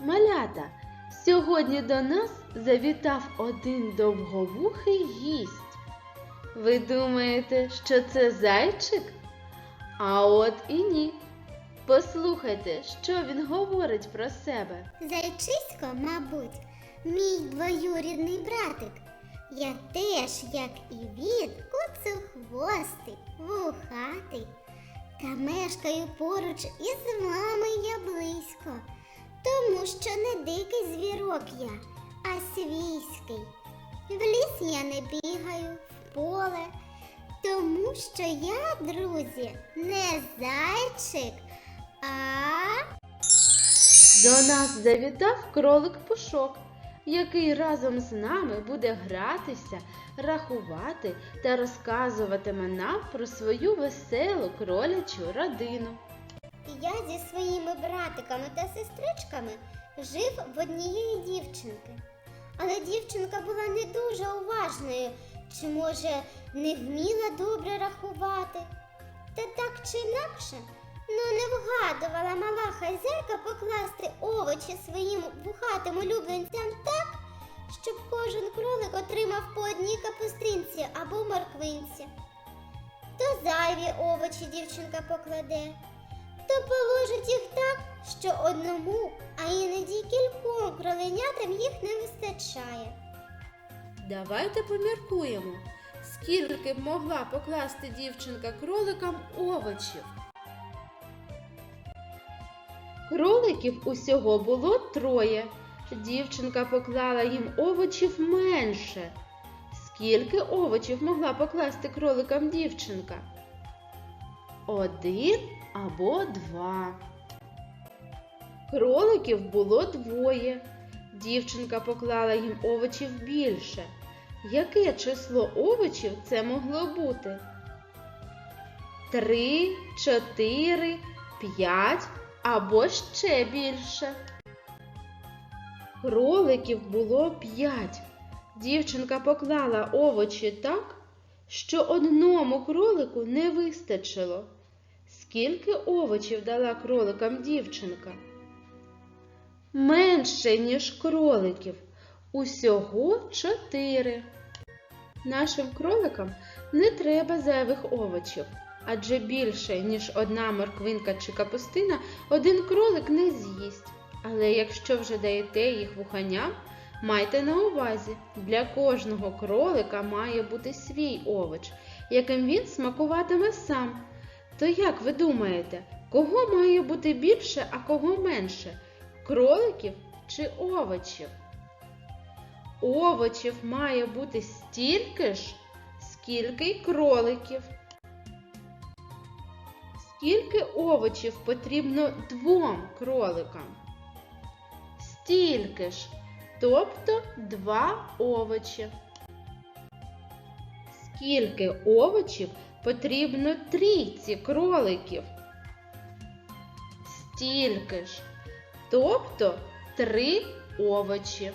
Малята, сьогодні до нас завітав один довговухий гість. Ви думаєте, що це зайчик? А от і ні. Послухайте, що він говорить про себе. Зайчисько, мабуть, мій двоюрідний братик. Я теж, як і він, куцехвостий, вухатий. Та мешкаю поруч із вами я близько, тому що не дикий звірок я, а свійський. В ліс я не бігаю, в поле, тому що я, друзі, не зайчик, а До нас завітав кролик Пушок, який разом з нами буде гратися, рахувати та розказуватиме нам про свою веселу кролячу родину. Я зі своїми братиками та сестричками жив в однієї дівчинки. Але дівчинка була не дуже уважною, чи, може, не вміла добре рахувати. Та так чи інакше, ну не вгадувала мала хазяйка покласти овочі своїм вухатим улюбленцям так, щоб кожен кролик отримав по одній капустинці або морквинці. То зайві овочі дівчинка покладе, то положить їх так, що одному, а іноді кільком кроленятам їх не вистачає. Давайте поміркуємо, скільки б могла покласти дівчинка кроликам овочів. Кроликів усього було троє. Дівчинка поклала їм овочів менше. Скільки овочів могла покласти кроликам дівчинка? Один або два. Кроликів було двоє. Дівчинка поклала їм овочів більше. Яке число овочів це могло бути? Три, чотири, п'ять або ще більше. Кроликів було п'ять. Дівчинка поклала овочі так, що одному кролику не вистачило. Скільки овочів дала кроликам дівчинка? Менше, ніж кроликів. Усього чотири. Нашим кроликам не треба зайвих овочів, адже більше, ніж одна морквинка чи капустина, один кролик не з'їсть. Але якщо вже даєте їх вуханям, майте на увазі, для кожного кролика має бути свій овоч, яким він смакуватиме сам. То як ви думаєте, кого має бути більше, а кого менше? Кроликів чи овочів? Овочів має бути стільки ж, скільки й кроликів. Скільки овочів потрібно двом кроликам? Стільки ж, тобто два овочі. Скільки овочів потрібно трійці кроликів? Стільки ж, тобто три овочі.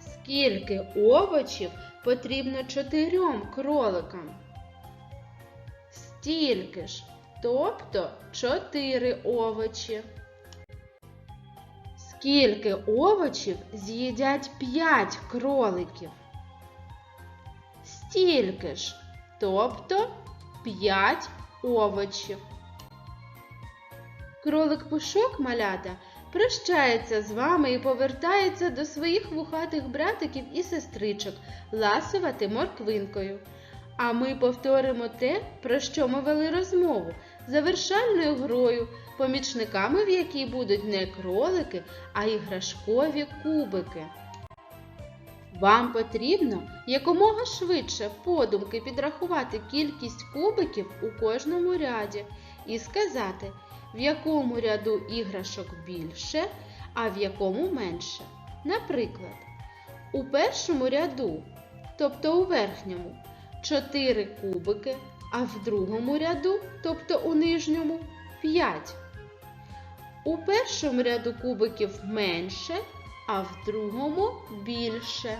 Скільки овочів потрібно чотирьом кроликам? Стільки ж, тобто чотири овочі. Скільки овочів з'їдять п'ять кроликів? Стільки ж, тобто п'ять овочів. Кролик Пушок малята прощається з вами і повертається до своїх вухатих братиків і сестричок ласувати морквинкою. А ми повторимо те, про що ми вели розмову, завершальною грою, помічниками в якій будуть не кролики, а іграшкові кубики. Вам потрібно якомога швидше подумки підрахувати кількість кубиків у кожному ряді і сказати, в якому ряду іграшок більше, а в якому менше. Наприклад, у першому ряду, тобто у верхньому, 4 кубики, а в другому ряду, тобто у нижньому, 5. У першому ряду кубиків менше, а в другому більше.